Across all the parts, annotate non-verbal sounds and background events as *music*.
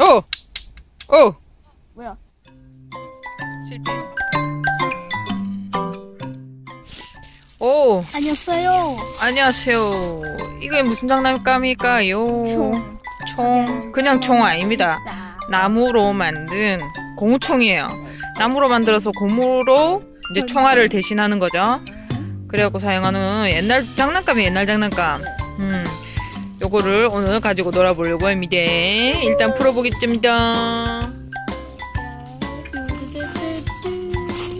오! 오! 뭐야? 실패. 오! 아니었어요. 안녕하세요. 이게 무슨 장난감일까요? 총. 총. 그냥 총 아닙니다. 나무로 만든 고무총이에요. 나무로 만들어서 고무로 이제 총알을 대신하는 거죠. 그래갖고 사용하는 옛날 장난감이 옛날 장난감. 음, 요거를 오늘 가지고 놀아보려고 합니다. 일단 풀어보겠습니다.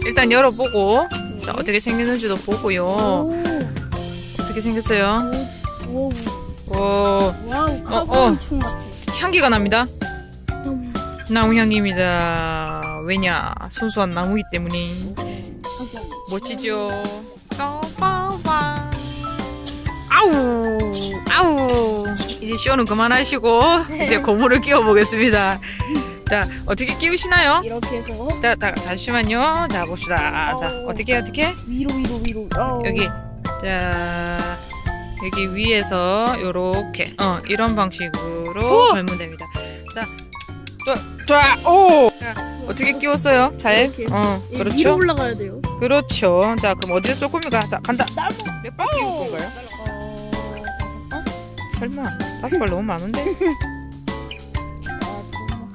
일단 열어보고 자, 어떻게 생겼는지도 보고요. 오. 어떻게 생겼어요? 오. 오, 와우, 어. 카본 총 같아. 향기가 납니다. 음. 나무 향기입니다. 왜냐? 순수한 나무이기 때문에. 멋지죠. 아우. 이제 쇼는 그만하시고 이제 고무를 끼워 보겠습니다. 자, 어떻게 끼우시나요? 이렇게 해서 자, 자, 잠시만요. 자, 봅시다. 자, 어. 어떻게 어떻게? 위로 위로 위로. 어. 여기 자 여기 위에서 요렇게 어 이런 방식으로 어! 걸면 됩니다. 자, 좋아, 좋아, 오. 자, 어떻게 끼웠어요? 잘? 이렇게. 어, 예, 위로 그렇죠, 올라가야 돼요. 그렇죠. 자, 그럼 어디에 쏠 겁니까? 자, 간다. 몇발 끼울 건가요? 어? 설마 다섯 발 너무 많은데? *laughs* 아,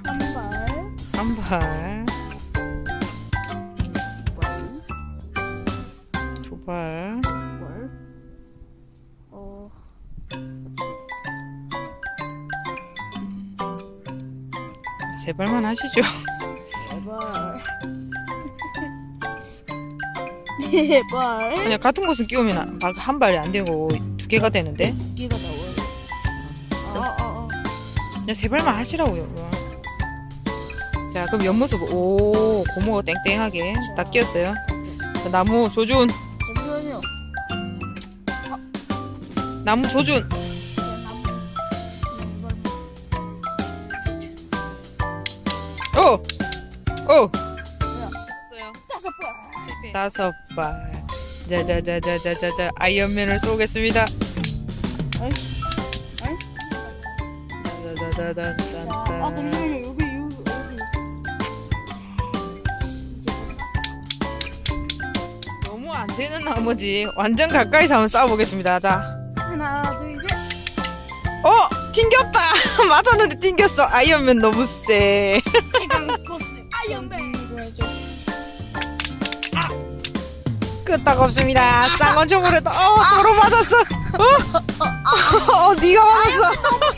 한 발. 한 발, 두 발, 발. 어, 세 발만 하시죠. 세 발. 네 발. 그냥 같은 곳을 끼우면 한 발이 안 되고 두 개가 되는데 두 개가 나와요. 그냥 세 발만 하시라고요. 자, 그럼 옆모습 오 고모가 땡땡하게 다 끼었어요. 자, 나무 조준, 잠시만요. 나무 조준. 오, 오. 뭐야? 했어요. 다섯 발. 자자자자자자자 아이언맨을 쏘겠습니다. 아이. 자, 아, 자자자자자자. 잠시만요. 여기, 여기, 여기. 이제 너무 안 되는 나머지 완전 가까이서 한번 쏴보겠습니다. 자. 하나, 둘, 셋. 어! 튕겼다! *laughs* 맞았는데 튕겼어. 아이언맨 너무 세. 최강 코스 아이언맨. 끄떡없습니다. 쌍원총으로 또, 어, 도로 맞았어. 어? 어, *laughs* 네가 맞았어.